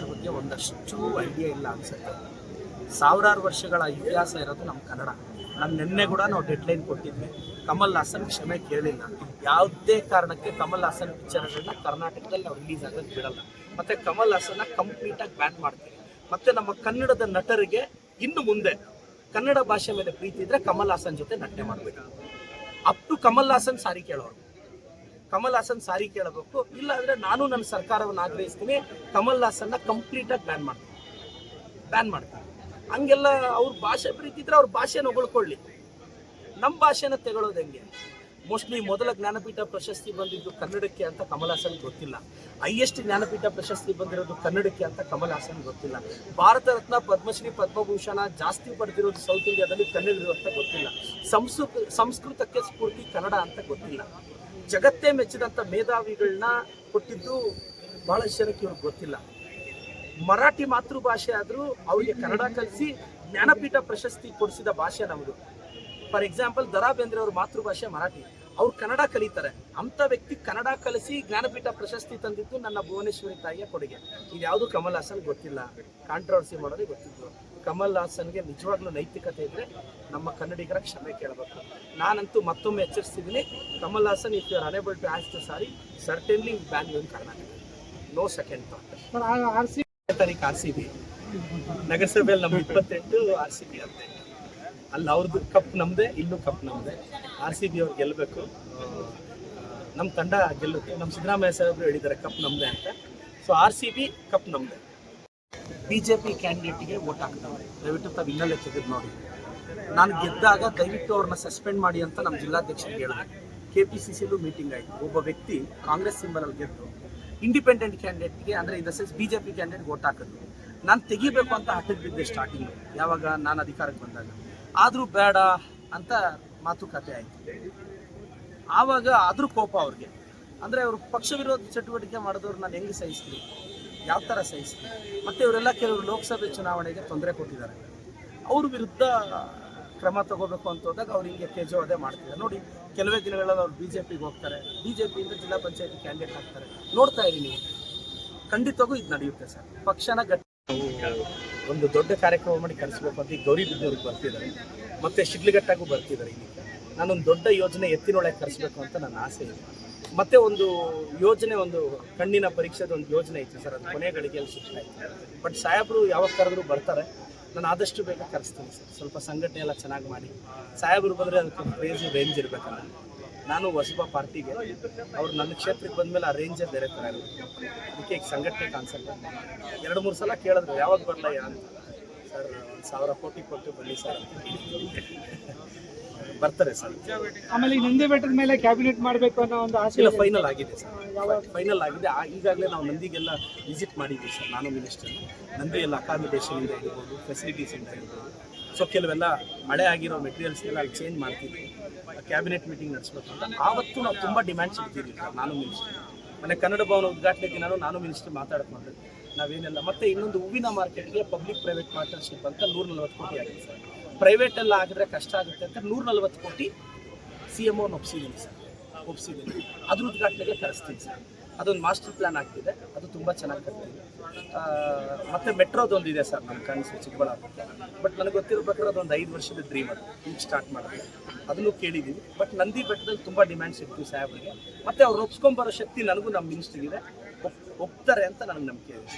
ಬಗ್ಗೆ ಒಂದಷ್ಟು ಐಡಿಯಾ ಇಲ್ಲ ಅನ್ಸುತ್ತೆ. ಸಾವಿರಾರು ವರ್ಷಗಳ ಇತಿಹಾಸ ಇರೋದು ನಮ್ಮ ಕನ್ನಡ. ನಾನು ನಿನ್ನೆ ಕೂಡ ನಾವು ಡೆಡ್ಲೈನ್ ಕೊಟ್ಟಿದ್ವಿ. ಕಮಲ್ ಹಾಸನ್ ಕ್ಷಮೆ ಕೇಳಿಲ್ಲ. ಯಾವುದೇ ಕಾರಣಕ್ಕೆ ಕಮಲ್ ಹಾಸನ್ ಪಿಕ್ಚರ್ಗಳನ್ನ ಕರ್ನಾಟಕದಲ್ಲಿ ನಾವು ರಿಲೀಸ್ ಆಗೋದು ಬಿಡಲ್ಲ. ಮತ್ತೆ ಕಮಲ್ ಹಾಸನ್ನ ಕಂಪ್ಲೀಟಾಗಿ ಬ್ಯಾನ್ ಮಾಡ್ತೀವಿ. ಮತ್ತೆ ನಮ್ಮ ಕನ್ನಡದ ನಟರಿಗೆ ಇನ್ನು ಮುಂದೆ ಕನ್ನಡ ಭಾಷೆ ಮೇಲೆ ಪ್ರೀತಿ ಇದ್ರೆ ಕಮಲ್ ಹಾಸನ್ ಜೊತೆ ನಟನೆ ಮಾಡಬೇಕು. Up to Kamal Haasan sorry ಕೇಳೋರು. ಕಮಲ್ ಹಾಸನ್ ಸಾರಿ ಕೇಳಬೇಕು. ಇಲ್ಲ ಅಂದ್ರೆ ನಾನು ನನ್ನ ಸರ್ಕಾರವನ್ನು ಆಗ್ರಹಿಸ್ತೀನಿ. ಕಮಲ್ ಹಾಸನ್ನ ಕಂಪ್ಲೀಟ್ ಆಗಿ ಬ್ಯಾನ್ ಮಾಡ್ತೀನಿ. ಬ್ಯಾನ್ ಮಾಡ್ತೀನಿ. ಹಂಗೆಲ್ಲ ಅವ್ರ ಭಾಷೆ ಪ್ರೀತಿದ್ರೆ ಅವ್ರ ಭಾಷೆನ ಹೊಗಳ್ಕೊಳ್ಳಿ. ನಮ್ಮ ಭಾಷೆನ ತೆಗೊಳ್ಳೋದು ಹೆಂಗೆ? ಮೋಸ್ಟ್ಲಿ ಮೊದಲ ಜ್ಞಾನಪೀಠ ಪ್ರಶಸ್ತಿ ಬಂದಿದ್ದು ಕನ್ನಡಕ್ಕೆ ಅಂತ ಕಮಲ್ ಹಾಸನ್ ಗೊತ್ತಿಲ್ಲ. ಹೈಯೆಸ್ಟ್ ಜ್ಞಾನಪೀಠ ಪ್ರಶಸ್ತಿ ಬಂದಿರೋದು ಕನ್ನಡಕ್ಕೆ ಅಂತ ಕಮಲ್ ಹಾಸನ್ ಗೊತ್ತಿಲ್ಲ. ಭಾರತ ರತ್ನ ಪದ್ಮಶ್ರೀ ಪದ್ಮಭೂಷಣ ಜಾಸ್ತಿ ಪಡೆದಿರೋದು ಸೌತ್ ಇಂಡಿಯಾದಲ್ಲಿ ಕನ್ನಡಿಗರು ಅಂತ ಗೊತ್ತಿಲ್ಲ. ಸಂಸ್ಕೃತ, ಸಂಸ್ಕೃತಕ್ಕೆ ಸ್ಫೂರ್ತಿ ಕನ್ನಡ ಅಂತ ಗೊತ್ತಿಲ್ಲ. ಜಗತ್ತೇ ಮೆಚ್ಚಿದಂಥ ಮೇಧಾವಿಗಳನ್ನ ಕೊಟ್ಟಿದ್ದು ಬಹಳಷ್ಟು ಜನಕ್ಕೆ ಇವ್ರಿಗೆ ಗೊತ್ತಿಲ್ಲ. ಮರಾಠಿ ಮಾತೃಭಾಷೆ ಆದರೂ ಅವರಿಗೆ ಕನ್ನಡ ಕಲಿಸಿ ಜ್ಞಾನಪೀಠ ಪ್ರಶಸ್ತಿ ಕೊಡಿಸಿದ ಭಾಷೆ ನಮ್ಮದು ಫಾರ್ ಎಕ್ಸಾಂಪಲ್ ದರಾ ಬೇಂದ್ರೆ ಅವ್ರ ಮಾತೃಭಾಷೆ ಮರಾಠಿ. ಅವ್ರು ಕನ್ನಡ ಕಲಿತಾರೆ. ಅಂಥ ವ್ಯಕ್ತಿ ಕನ್ನಡ ಕಲಿಸಿ ಜ್ಞಾನಪೀಠ ಪ್ರಶಸ್ತಿ ತಂದಿದ್ದು ನನ್ನ ಭುವನೇಶ್ವರಿ ತಾಯಿಯ ಕೊಡುಗೆ. ಇದು ಯಾವುದು ಕಮಲ್ ಹಾಸನ್ ಗೊತ್ತಿಲ್ಲ. ಕಾಂಟ್ರವರ್ಸಿ ಮಾಡೋದೇ ಗೊತ್ತಿತ್ತು ಕಮಲ್ ಹಾಸನ್ಗೆ ನಿಜವಾಗ್ಲೂ ನೈತಿಕತೆ ಇದ್ರೆ ನಮ್ಮ ಕನ್ನಡಿಗರ ಕ್ಷಮೆ ಕೇಳಬೇಕು. ನಾನಂತೂ ಮತ್ತೊಮ್ಮೆ ಎಚ್ಚರಿಸ್ತಿದ್ದೀನಿ Kamal Haasan if you are unable to ask the sorry certainly value in Karnataka no second thought R C ತಾರೀಕು ಆರ್ ಸಿ ಬಿ ನಗರಸಭೆಯಲ್ಲಿ ನಮ್ಗೆ ಇಪ್ಪತ್ತೆಂಟು ಆರ್ ಸಿ ಬಿ ಹದಿನೆಂಟು ಅಲ್ಲಿ ಅವ್ರದ್ದು ಕಪ್ ನಮ್ಮದೇ ಇಲ್ಲೂ ಕಪ್ ನಮ್ಮದೇ ಆರ್ ಸಿ ಬಿ ಅವ್ರು ಗೆಲ್ಲಬೇಕು ನಮ್ಮ ತಂಡ ಗೆಲ್ಲುತ್ತೆ. ನಮ್ಮ ಸಿದ್ದರಾಮಯ್ಯ ಸಾಹೇಬರು ಹೇಳಿದ್ದಾರೆ ಕಪ್ ನಮ್ಮದೇ ಅಂತ. So R C B cup ನಮ್ಮದೇ ಬಿ ಜೆ ಪಿ ಕ್ಯಾಂಡಿಡೇಟ್ಗೆ ವೋಟ್ ಹಾಕ್ತಾರೆ. ದಯವಿಟ್ಟು ತಾವು ಇನ್ನಲ್ಲೇ ತೆಗೆದು ನೋಡಿ. ನಾನು ಗೆದ್ದಾಗ ದಯವಿಟ್ಟು ಅವ್ರನ್ನ ಸಸ್ಪೆಂಡ್ ಮಾಡಿ ಅಂತ ನಮ್ಮ ಜಿಲ್ಲಾಧ್ಯಕ್ಷರಿಗೆ ಹೇಳಿದೆ ಕೆ ಪಿ ಸಿ ಸಿಲೂ ಮೀಟಿಂಗ್ ಆಯಿತು. ಒಬ್ಬ ವ್ಯಕ್ತಿ ಕಾಂಗ್ರೆಸ್ ಸಿಂಬಲಲ್ಲಿ ಗೆದ್ದು ಇಂಡಿಪೆಂಡೆಂಟ್ ಕ್ಯಾಂಡಿಡೇಟ್ಗೆ ಅಂದರೆ in the sense B J P candidate vote ಹಾಕಿದ್ರು ನಾನು ತೆಗಿಬೇಕು ಅಂತ ಹಠಕ್ಕೆ ಬಿದ್ದೆ ಸ್ಟಾರ್ಟಿಂಗ್ ಯಾವಾಗ ನಾನು ಅಧಿಕಾರಕ್ಕೆ ಬಂದಾಗ. ಆದರೂ ಬೇಡ ಅಂತ ಮಾತುಕತೆ ಆಯಿತು. ಆವಾಗ ಆದರೂ ಕೋಪ ಅವ್ರಿಗೆ. ಅಂದರೆ ಅವರು ಪಕ್ಷ ವಿರೋಧ ಚಟುವಟಿಕೆ ಮಾಡಿದವ್ರು ನಾನು ಹೆಂಗೆ ಸಹಿಸ್ತೀನಿ ಯಾವ ಥರ ಸಹಿಸ್ತೀನಿ ಮತ್ತು ಇವರೆಲ್ಲ ಕೆಲವರು ಲೋಕಸಭೆ ಚುನಾವಣೆಗೆ ತೊಂದರೆ ಕೊಟ್ಟಿದ್ದಾರೆ. ಅವ್ರ ವಿರುದ್ಧ ಕ್ರಮ ತಗೋಬೇಕು ಅಂತ ಹೋದಾಗ ಅವ್ರು ಹಿಂಗೆ ತೇಜೋವಧೆ ಮಾಡ್ತಿದ್ದಾರೆ. ನೋಡಿ, ಕೆಲವೇ ದಿನಗಳಲ್ಲಿ ಅವ್ರು ಬಿ ಜೆ ಪಿಗೆ ಹೋಗ್ತಾರೆ. ಬಿ ಜೆ ಪಿಯಿಂದ ಜಿಲ್ಲಾ ಪಂಚಾಯತಿ ಕ್ಯಾಂಡಿಡೇಟ್ ಆಗ್ತಾರೆ. ನೋಡ್ತಾ ಇರಿ ನೀವು ಖಂಡಿತವಾಗೂ ಇದು ನಡೆಯುತ್ತೆ ಸರ್. ಪಕ್ಷನ ಗಟ್ಟಿ ಒಂದು ದೊಡ್ಡ ಕಾರ್ಯಕ್ರಮ ಮಾಡಿ ಕರೆಸಬೇಕು ಅಂತ ಬಿದ್ದೂರಿಗೆ ಬರ್ತಿದ್ದಾರೆ. ಮತ್ತು ಶಿಡ್ಲಘಟ್ಟಾಗೂ ಬರ್ತಿದ್ದಾರೆ ಇಲ್ಲಿ ನಾನೊಂದು ದೊಡ್ಡ ಯೋಜನೆ ಎತ್ತಿನೊಳಗೆ ಕರೆಸಬೇಕು ಅಂತ ನನ್ನ ಆಸೆ ಇದೆ. ಮತ್ತೆ ಒಂದು ಯೋಜನೆ, ಒಂದು ಕಣ್ಣಿನ ಪರೀಕ್ಷೆದ ಒಂದು ಯೋಜನೆ ಇತ್ತು ಸರ್. ಅದು ಕೊನೆ ಗಳಿಗೆಯಲ್ಲಿ ಸೂಚನೆ ಐತಿ. ಬಟ್ ಸಾಹೇಬರು ಯಾವಾಗ ಕರೆದ್ರು ಬರ್ತಾರೆ. ನಾನು ಆದಷ್ಟು ಬೇಗ ಕರೆಸ್ತೀನಿ ಸರ್. ಸ್ವಲ್ಪ ಸಂಘಟನೆ ಎಲ್ಲ ಚೆನ್ನಾಗಿ ಮಾಡಿ. ಸಾಹೇಬರು ಬಂದರೆ ಅದಕ್ಕೆ ಕ್ರೇಜಿ ರೇಂಜ್ ಇರಬೇಕಲ್ಲ. ನಾನು ಹೊಸಬ ಪಾರ್ಟಿಗೆ, ಅವ್ರು ನನ್ನ ಕ್ಷೇತ್ರಕ್ಕೆ ಬಂದಮೇಲೆ ಆ ರೇಂಜೇ ಬೇರೆ ಥರ ಇರುತ್ತೆ. ಅದಕ್ಕೆ ಈಗ ಸಂಘಟನೆ ಕಾನ್ಸೆಪ್ಟ್ ಎರಡು, ಮೂರು ಸಲ ಕೇಳಿದ್ರು, ಯಾವಾಗ ಬರಲ್ಲ ಯಾರು ಸರ್, ಒಂದು ಸಾವಿರ ಕೋಟಿ ಕೊಟ್ಟು ಬನ್ನಿ ಸರ್. ಬರ್ತಾರೆ ಸರ್. ಆಮೇಲೆ ನಂದಿ ಬೆಟ್ಟದ ಮೇಲೆ ಕ್ಯಾಬಿನೆಟ್ ಮಾಡಬೇಕು ಅನ್ನೋ ಒಂದು ಆಸೆ ಇಲ್ಲ ಫೈನಲ್ ಆಗಿದೆ ಸರ್. ಫೈನಲ್ ಆಗಿದೆ. ಈಗಾಗಲೇ ನಾವು ನಂದಿಗೆಲ್ಲ ವಿಸಿಟ್ ಮಾಡಿದ್ದೀವಿ ಸರ್ ನಾನು ಮಿನಿಸ್ಟರ್ ನಂದಿ ಎಲ್ಲ ಅಕಾಮಿಡೇಷನಿಂದ ಇರ್ಬೋದು ಫೆಸಿಲಿಟೀಸಿಂದ ಇರ್ಬೋದು ಸೊ ಕೆಲವೆಲ್ಲ ಮಳೆ ಆಗಿರೋ ಮೆಟೀರಿಯಲ್ಸ್ನೆಲ್ಲ ಅಲ್ಲಿ ಚೇಂಜ್ ಮಾಡ್ತೀವಿ ಕ್ಯಾಬಿನೆಟ್ ಮೀಟಿಂಗ್ ನಡೆಸ್ಬೇಕು ಅಂತ. ಆವತ್ತು ನಾವು ತುಂಬ ಡಿಮ್ಯಾಂಡ್ಸ್ ಇರ್ತೀವಿ ಸರ್ ನಾನು ಮಿನಿಸ್ಟರ್ ಮನೆ ಕನ್ನಡ ಭವನ ಉದ್ಘಾಟನೆ ದಿನಾನು ನಾನು ಮಿನಿಸ್ಟರ್ ಮಾತಾಡ್ಕೊಂಡು. ನಾವೇನೆಲ್ಲ ಮತ್ತೆ ಇನ್ನೊಂದು ಹೂವಿನ ಮಾರ್ಕೆಟ್ಗೆ ಪಬ್ಲಿಕ್ ಪ್ರೈವೇಟ್ ಪಾರ್ಟ್ನರ್ಶಿಪ್ ಅಂತ ನೂರ ನಲ್ವತ್ತು ಕೋಟಿ ಆಗಿದೆ ಸರ್. ಪ್ರೈವೇಟ್ ಎಲ್ಲ ಆಗಿದ್ರೆ ಕಷ್ಟ ಆಗುತ್ತೆ ಅಂತ ನೂರ ನಲ್ವತ್ತು ಕೋಟಿ ಸಿ ಎಂ ಅವ್ರನ್ನ ಒಪ್ಸಿದ್ದೀನಿ ಸರ್. ಒಪ್ಸಿದ್ದೀನಿ. ಅದ್ರ ಉದ್ಘಾಟನೆಗೆ ಕರೆಸ್ತೀನಿ ಸರ್. ಅದೊಂದು ಮಾಸ್ಟರ್ ಪ್ಲಾನ್ ಆಗ್ತಿದೆ. ಅದು ತುಂಬ ಚೆನ್ನಾಗಿ ಮತ್ತೆ ಮತ್ತು ಮೆಟ್ರೋದೊಂದು ಇದೆ ಸರ್ ನಮ್ಮ ಕನಸು ಚಿಕ್ಕಬಳ್ಳಾಪುರ. ಬಟ್ ನನಗೆ ಗೊತ್ತಿರ್ಬೇಕಾದ್ರೆ ಅದೊಂದು ಐದು ವರ್ಷದ ಡ್ರೀಮ್ ಅದು. ಈಗ ಸ್ಟಾರ್ಟ್ ಮಾಡಿದೆ. ಅದನ್ನು ಕೇಳಿದ್ದೀವಿ ಬಟ್ ನಂದಿ ಬೆಟ್ಟದಲ್ಲಿ ತುಂಬ ಡಿಮ್ಯಾಂಡ್ಸ್ ಇತ್ತು ಸಾಹೇಬ್ರಿಗೆ. ಮತ್ತು ಅವ್ರು ಒಪ್ಸ್ಕೊಂಬರೋ ಶಕ್ತಿ ನನಗೂ ನಮ್ಮ ಮಿನಿಸ್ಟ್ರಿಗೆ ಒಪ್ ಒಪ್ತಾರೆ ಅಂತ ನನಗೆ ನಂಬಿಕೆ ಇದೆ.